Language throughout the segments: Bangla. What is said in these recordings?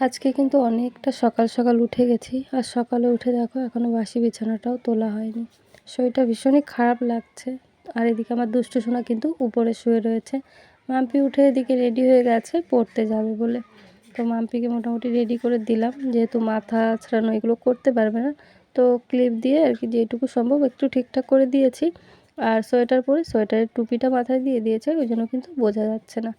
আজকে কিন্তু অনেকটা সকাল সকাল উঠে গেছি। আর সকালে উঠে দেখো এখনও বাসি বিছানাটাও তোলা হয়নি। শরীরটা ভীষণই খারাপ লাগছে। আর এদিকে আমার দুষ্টু সোনা কিন্তু উপরে শুয়ে রয়েছে। মাম্পি উঠে এদিকে রেডি হয়ে গেছে, পড়তে যাবে বলে। তো মাম্পিকে মোটামুটি রেডি করে দিলাম। যেহেতু মাথা ছাড়ানো এগুলো করতে পারবে না, তো ক্লিপ দিয়ে আর কি যেটুকু সম্ভব একটু ঠিকঠাক করে দিয়েছি। আর সোয়েটার পরে সোয়েটারের টুপিটা মাথায় দিয়ে দিয়েছে, ওই জন্য কিন্তু বোঝা যাচ্ছে না।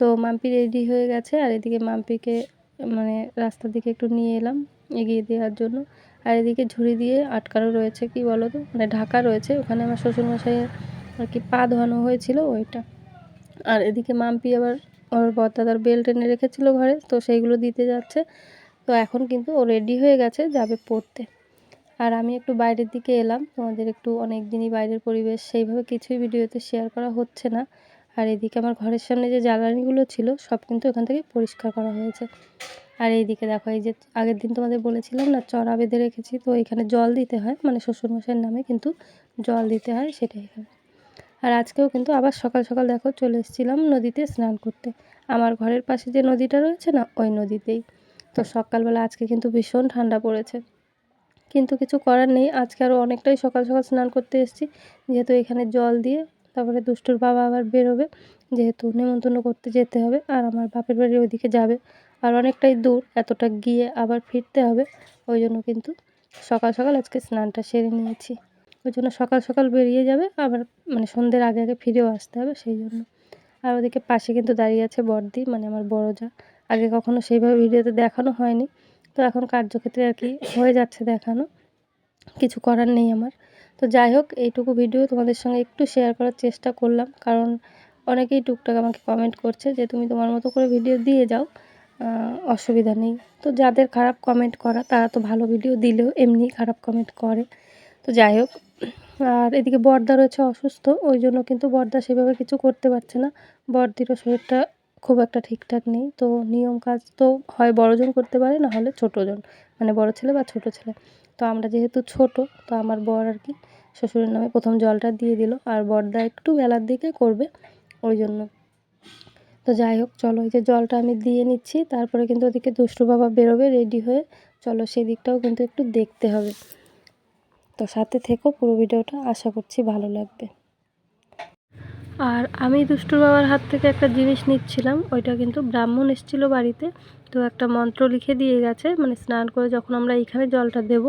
তো মাম্পি রেডি হয়ে গেছে। আর এদিকে মাম্পিকে মানে রাস্তার দিকে একটু নিয়ে এলাম, এগিয়ে দেওয়ার জন্য। আর এদিকে ঝুড়ি দিয়ে আটকানো রয়েছে, কি বলো তো মানে ঢাকা রয়েছে, ওখানে আমার শ্বশুরমশাইয়ের আর কি পা ধোয়ানো হয়েছিল ওইটা। আর এদিকে মাম্পি আবার ওর বরদাদার বেল টেনে রেখেছিল ঘরে, তো সেইগুলো দিতে যাচ্ছে। তো এখন কিন্তু ও রেডি হয়ে গেছে, যাবে পড়তে। আর আমি একটু বাইরের দিকে এলাম তোমাদের একটু অনেক দিনই বাইরের পরিবেশ, সেইভাবে কিছুই ভিডিওতে শেয়ার করা হচ্ছে না। আর এদিকে আমার ঘরের সামনে যে জ্বালানিগুলো ছিল, সব কিন্তু এখান থেকে পরিষ্কার করা হয়েছে। আর এইদিকে দেখো, এই যে আগের দিন তোমাদের বলেছিলাম না, চড়া বেঁধে রেখেছি, তো এখানে জল দিতে হয় মানে শ্বশুরমশাইয়ের নামে কিন্তু জল দিতে হয় সেটাই এখানে। আর আজকেও কিন্তু আবার সকাল সকাল দেখো চলে এসেছিলাম নদীতে স্নান করতে। আমার ঘরের পাশে যে নদীটা রয়েছে না, ওই নদীতেই। তো সকালবেলা আজকে কিন্তু ভীষণ ঠান্ডা পড়েছে। কিন্তু কিছু করার নেই, আজকে আরও অনেকটাই সকাল সকাল স্নান করতে এসেছি, যেহেতু এখানে জল দিয়ে তারপরে দুষ্টুর বাবা আবার বেরোবে, যেহেতু নেমন্তন্ন করতে যেতে হবে আর আমার বাপের বাড়ি ওইদিকে যাবে। আর অনেকটাই দূর, এতটা গিয়ে আবার ফিরতে হবে। ওই জন্য কিন্তু সকাল সকাল আজকে স্নানটা সেরে নিয়েছি। ওই জন্য সকাল সকাল বেরিয়ে যাবে, আবার মানে সন্ধ্যের আগে আগে ফিরেও আসতে হবে সেই জন্য। আর ওদিকে পাশে কিন্তু দাঁড়িয়ে আছে বড়দি মানে আমার বড় যা। আগে কখনো সেইভাবে ভিডিওতে দেখানো হয়নি। তো এখন কার্যক্ষেত্রে আর কি হয়ে যাচ্ছে দেখানো। কিছু করার নেই আমার। তো যাই হোক, এইটুকু ভিডিও তোমাদের সঙ্গে একটু শেয়ার করার চেষ্টা করলাম। কারণ অনেকেই টুকটাক আমাকে কমেন্ট করছে যে, তুমি তোমার মতো করে ভিডিও দিয়ে যাও অসুবিধা নেই। তো যাদের খারাপ কমেন্ট করা, তারা তো ভালো ভিডিও দিলেও এমনি খারাপ কমেন্ট করে। তো যাই হোক, আর এদিকে বর্দা রয়েছে অসুস্থ, ওই জন্য কিন্তু বর্দা সেভাবে কিছু করতে পারছে না। বর্দিরও শরীরটা খুব একটা ঠিকঠাক নেই। তো নিয়ম কাজ তো হয় বড়জন করতে পারে, না হলে ছোটোজন মানে বড় ছেলে বা ছোট ছেলে। তো আমরা যেহেতু ছোট, তো আমার বর আর কি শ্বশুরের নামে প্রথম জলটা দিয়ে দিল। আর বর্দা একটু বেলার দিকে করবে, ওই জন্য। তো যাই হোক, চলো এই যে জলটা আমি দিয়ে নিচ্ছি। তারপরে কিন্তু ওদিকে দুষ্টু বাবা বেরোবে রেডি হয়ে। চলো সেদিকটাও কিন্তু একটু দেখতে হবে। তো সাথে থেকো, পুরো ভিডিওটা। আশা করছি ভালো লাগবে। আর আমি দুষ্টুর বাবার হাত থেকে একটা জিনিস নিচ্ছিলাম, ওইটা কিন্তু ব্রাহ্মণ এসেছিল বাড়িতে। তো একটা মন্ত্র লিখে দিয়ে গেছে মানে স্নান করে যখন আমরা এইখানে জলটা দেব,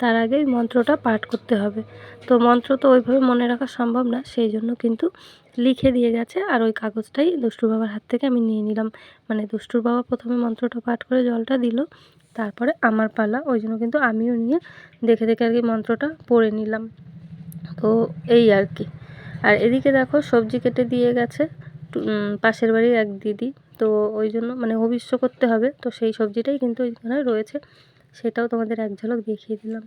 তার আগে মন্ত্রটা পাঠ করতে হবে। তো মন্ত্র তো ওইভাবে মনে রাখা সম্ভব না, সেই জন্য কিন্তু লিখে দিয়ে গেছে, আর ওই কাগজটাই দুষ্টুর বাবার হাত থেকে আমি নিয়ে নিলাম। মানে দুষ্টুর বাবা প্রথমে মন্ত্রটা পাঠ করে জলটা দিল, তারপরে আমার পালা, ওই জন্য কিন্তু আমিও নিয়ে দেখে দেখে আর কি মন্ত্রটা পড়ে নিলাম। তো এই আর কি। আর এদিকে দেখো সবজি কেটে দিয়ে গেছে। পাশের বাড়ির এক দিদি। তো ওই জন্য মানে ভবিষ্য করতে হবে। তো সেই সবজিটাই কিন্তু এখানে রয়েছে। সেটাও তোমাদের এক ঝলক দেখিয়ে দিলাম।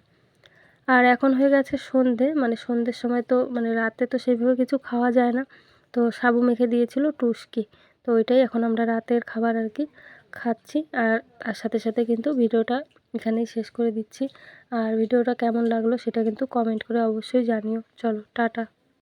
আর এখন হয়ে গেছে সন্ধে। মানে সন্ধ্যের সময় তো মানে রাতে তো সেইভাবে কিছু খাওয়া যায় না। তো সাবু মেখে দিয়েছিল টুসকি। তো ওইটাই এখন আমরা রাতের খাবার আর কি খাচ্ছি। আর তার সাথে সাথে কিন্তু ভিডিওটা এখানেই শেষ করে দিচ্ছি। আর ভিডিওটা কেমন লাগল সেটা কিন্তু কমেন্ট করে অবশ্যই জানিও। চলো, টাটা।